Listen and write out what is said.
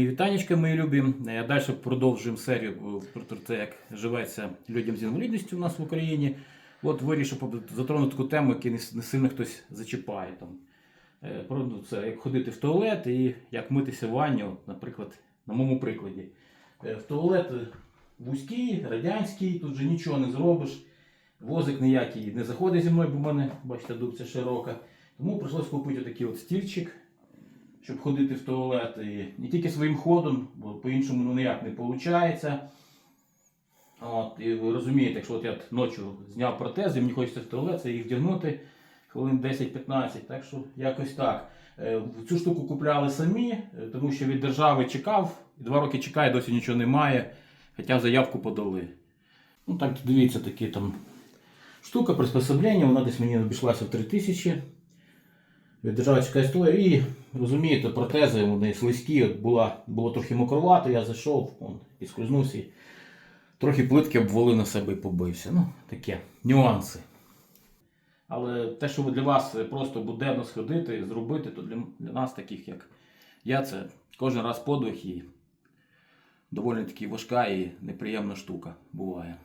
Вітанечка, мої любі. Е, Далі продовжуємо серію е, про те, як живеться людям з інвалідністю у нас в Україні. От вирішив затронути таку тему, яку не сильно хтось зачіпає. Там. Е, ну, це як ходити в туалет і як митися в ванні, от, наприклад, на моєму прикладі. В туалет вузький, радянський, тут же нічого не зробиш. Возик ніякий не заходить зі мною, бо в мене, бачите, дубця широка. Тому прийшлось купити такий от стільчик щоб ходити в туалет. І не тільки своїм ходом, бо по-іншому ну, ніяк не виходить. От, і ви розумієте, якщо от я ночі зняв протези, мені хочеться в туалет, це їх вдягнути хвилин 10-15. Так що якось так. Е, Цю штуку купляли самі, е, тому що від держави чекав, два роки чекає, досі нічого немає. Хоча заявку подали. Ну так, дивіться, такі там штука, приспособлення, вона десь мені обійшлася в 3000 від держави чекає стоїть. І розумієте, протези вони слизькі, от була, було трохи мокровато, я зайшов, он, підскользнувся і трохи плитки обвали на себе і побився. Ну, таке, нюанси. Але те, що для вас просто буденно сходити, зробити, то для, для нас, таких як я, це кожен раз подвиг і доволі таки важка і неприємна штука буває.